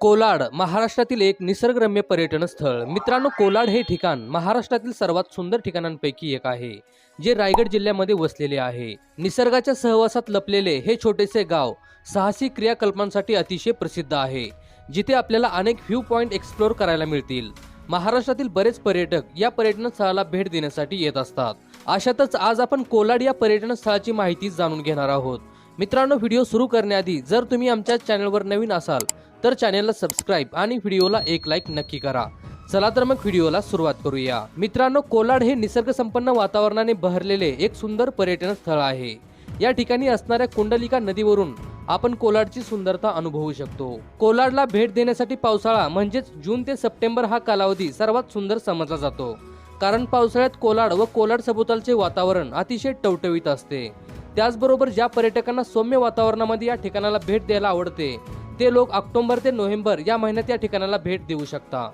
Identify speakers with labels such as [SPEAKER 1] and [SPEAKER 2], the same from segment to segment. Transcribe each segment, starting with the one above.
[SPEAKER 1] कोलाड महाराष्ट्रातील एक निसर्गरम्य पर्यटन स्थळ. मित्रांनो कोलाड हे ठिकाण महाराष्ट्रातील सर्वात सुंदर ठिकाणांपैकी एक आहे जे रायगड जिल्ह्यामध्ये वसलेले आहे. निसर्गाच्या सहवासात लपलेले हे छोटेसे गाव साहसी क्रियाकल्पांसाठी अतिशय प्रसिद्ध आहे जिथे आपल्याला अनेक व्ह्यू पॉइंट एक्सप्लोर करायला मिळतील. महाराष्ट्रातील बरेच पर्यटक या पर्यटन स्थळाला भेट देण्यासाठी येत असतात. अशातच आज आपण कोलाड या पर्यटन स्थळाची माहिती जाणून घेणार आहोत. मित्रांनो व्हिडिओ सुरू करण्याआधी जर तुम्ही आमच्या चॅनलवर नवीन असाल तर चॅनलला सबस्क्राईब आणि व्हिडिओला एक लाईक नक्की करा. चला तर मग व्हिडिओला सुरुवात करूया. मित्रांनो कोलाड हे निसर्गसंपन्न वातावरणाने बहरलेले एक सुंदर पर्यटन स्थळ आहे. या ठिकाणी असणाऱ्या कुंडलिका नदीवरून आपण कोलाडची सुंदरता अनुभवू शकतो. कोलाडला भेट देण्यासाठी पावसाळा म्हणजेच जून ते सप्टेंबर हा कालावधी सर्वात सुंदर समजला जातो. कारण पावसाळ्यात कोलाड व कोलाड सभोवतालचे वातावरण अतिशय टवटवीत असते. त्याचबरोबर ज्या पर्यटकांना सौम्य वातावरणामध्ये या ठिकाणाला भेट द्यायला आवडते ते लोक ऑक्टोबर ते नोव्हेंबर या महिन्यात या ठिकाणाला भेट देऊ शकता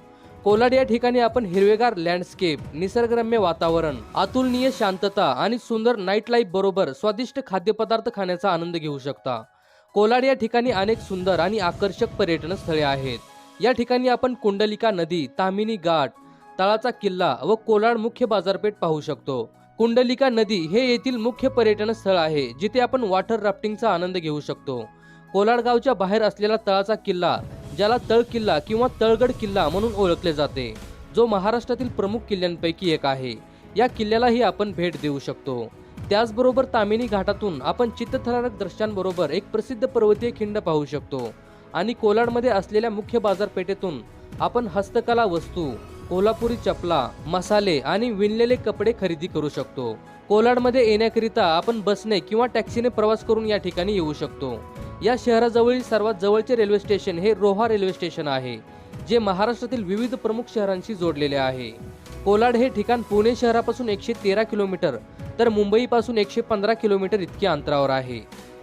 [SPEAKER 1] कोलाड या ठिकाणी आपण हिरवेगार लँडस्केप निसर्गरम्य वातावरण अतुलनीय शांतता आणि सुंदर नाईट लाईफ बरोबर स्वादिष्ट खाद्यपदार्थ खाण्याचा आनंद घेऊ शकता. कोलाड या ठिकाणी अनेक सुंदर आणि आकर्षक पर्यटन स्थळे आहेत. या ठिकाणी आपण कुंडलिका नदी तामिनी घाट तळाचा किल्ला व कोलाड मुख्य बाजारपेठ पाहू शकतो. कुंडलिका नदी हे येथील मुख्य पर्यटन स्थळ आहे जिथे आपण वॉटर राफ्टिंगचा आनंद घेऊ शकतो. कोलाड गावच्या बाहेर असलेला तळाचा किल्ला ज्याला तळ किल्ला किंवा तळगड किल्ला म्हणून ओळखले जाते जो महाराष्ट्रातील प्रमुख किल्ल्यांपैकी एक आहे. या किल्ल्यालाही आपण भेट देऊ शकतो. त्याचबरोबर तामिनी घाटातून आपण चित्तथरारक दृश्यांबरोबर एक प्रसिद्ध पर्वतीय खिंड पाहू शकतो. आणि कोलाडमध्ये असलेल्या मुख्य बाजारपेठेतून आपण हस्तकला वस्तू कोल्हापुरी चपला मसाले आणि विणलेले कपडे खरेदी करू शकतो. कोलाडमध्ये येण्याकरिता आपण बसने किंवा टॅक्सीने प्रवास करून या ठिकाणी येऊ शकतो. या शहराजवळील सर्वात जवळचे रेल्वे स्टेशन हे रोहा रेल्वे स्टेशन आहे जे महाराष्ट्रातील विविध प्रमुख शहरांशी जोडलेले आहे. कोलाड हे ठिकाण पुणे शहरापासून एकशे तेरा किलोमीटर तर मुंबईपासून एकशे पंधरा किलोमीटर इतक्या अंतरावर आहे.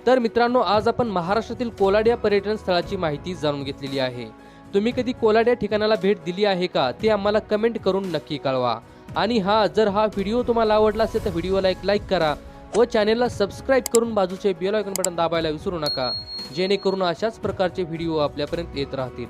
[SPEAKER 1] तर मित्रांनो आज आपण महाराष्ट्रातील कोलाड या पर्यटन स्थळाची माहिती जाणून घेतलेली आहे. तुम्ही कधी कोलाड या ठिकाणाला भेट दिली आहे का ते आम्हाला कमेंट करून नक्की कळवा. आणि हा जर हा व्हिडिओ तुम्हाला आवडला असेल तर व्हिडिओला एक लाईक करा व चॅनेलला सबस्क्राईब करून बाजूचे बेल आयकॉन बटन दाबायला विसरू नका. जेणेकरून अशाच प्रकारचे व्हिडिओ आपल्यापर्यंत येत राहतील.